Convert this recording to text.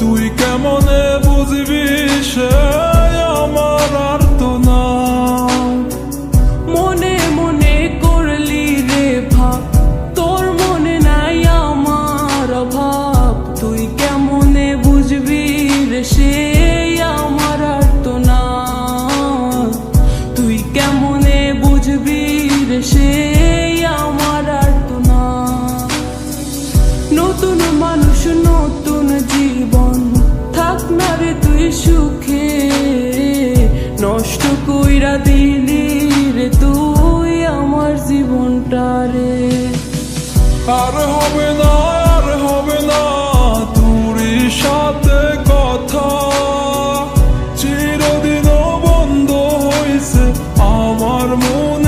তুই কেমনে আর হবে না। আর সাথে কথা। হয়েছে আমার মনের